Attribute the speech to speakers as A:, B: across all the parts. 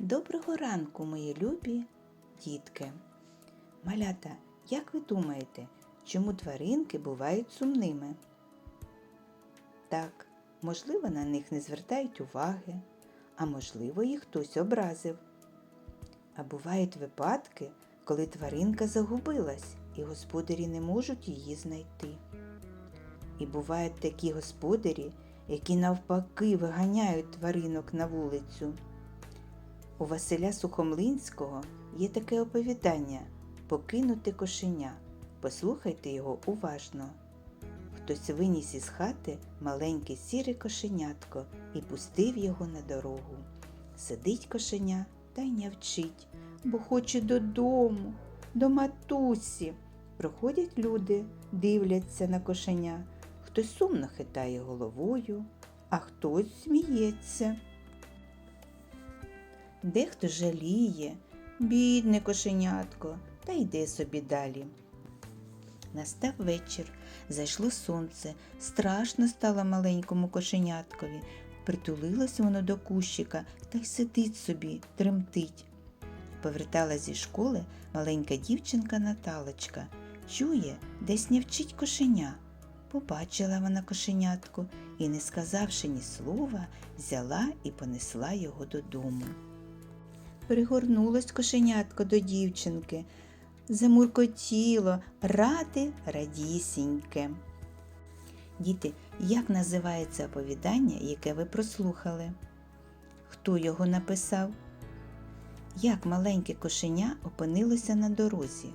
A: Доброго ранку, мої любі дітки. Малята, як ви думаєте, чому тваринки бувають сумними? Так, можливо, на них не звертають уваги, а можливо, їх хтось образив. А бувають випадки, коли тваринка загубилась і господарі не можуть її знайти. І бувають такі господарі, які навпаки виганяють тваринок на вулицю. У Василя Сухомлинського є таке оповідання Покинути кошеня. Послухайте його уважно. Хтось виніс із хати маленьке сіре кошенятко і пустив його на дорогу. Сидить кошеня та й нявчить, бо хоче додому, до матусі. Проходять люди, дивляться на кошеня. Хтось сумно хитає головою, а хтось сміється. Дехто жаліє, бідне кошенятко, та йде собі далі. Настав вечір, зайшло сонце, страшно стало маленькому кошеняткові. Притулилось воно до кущика та й сидить собі, тремтить. Повертала зі школи маленька дівчинка Наталочка. Чує, десь нявчить кошеня. Побачила вона кошенятку і, не сказавши ні слова, взяла і понесла його додому. Пригорнулось кошенятко до дівчинки, замуркотіло, ради радісіньке. Діти, як називається оповідання, яке ви прослухали? Хто його написав? Як маленьке кошеня опинилося на дорозі?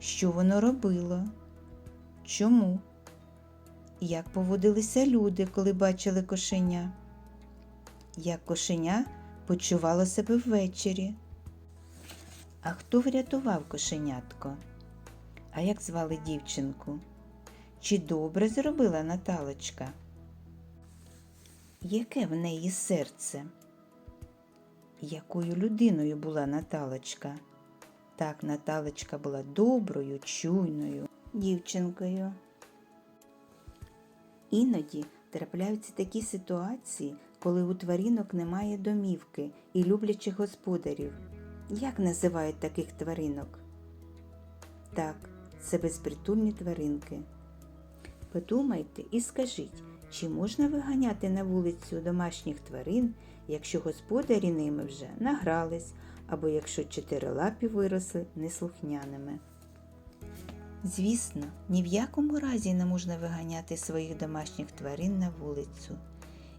A: Що воно робило? Чому? Як поводилися люди, коли бачили кошеня? Як кошеня почувало себе ввечері? А хто врятував кошенятко? А як звали дівчинку? Чи добре зробила Наталочка? Яке в неї серце? Якою людиною була Наталочка? Так, Наталочка була доброю, чуйною дівчинкою. Іноді трапляються такі ситуації, коли у тваринок немає домівки і люблячих господарів. Як називають таких тваринок? Так, це безпритульні тваринки. Подумайте і скажіть, чи можна виганяти на вулицю домашніх тварин, якщо господарі ними вже награлись, або якщо чотирилапі виросли неслухняними? Звісно, ні в якому разі не можна виганяти своїх домашніх тварин на вулицю.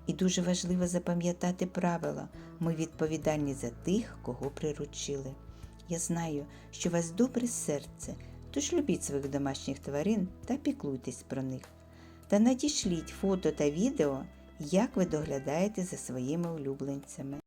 A: І дуже важливо запам'ятати правила ми відповідальні за тих, кого приручили. Я знаю, що у вас добре серце, тож любіть своїх домашніх тварин та піклуйтесь про них. Та надішліть фото та відео, як ви доглядаєте за своїми улюбленцями.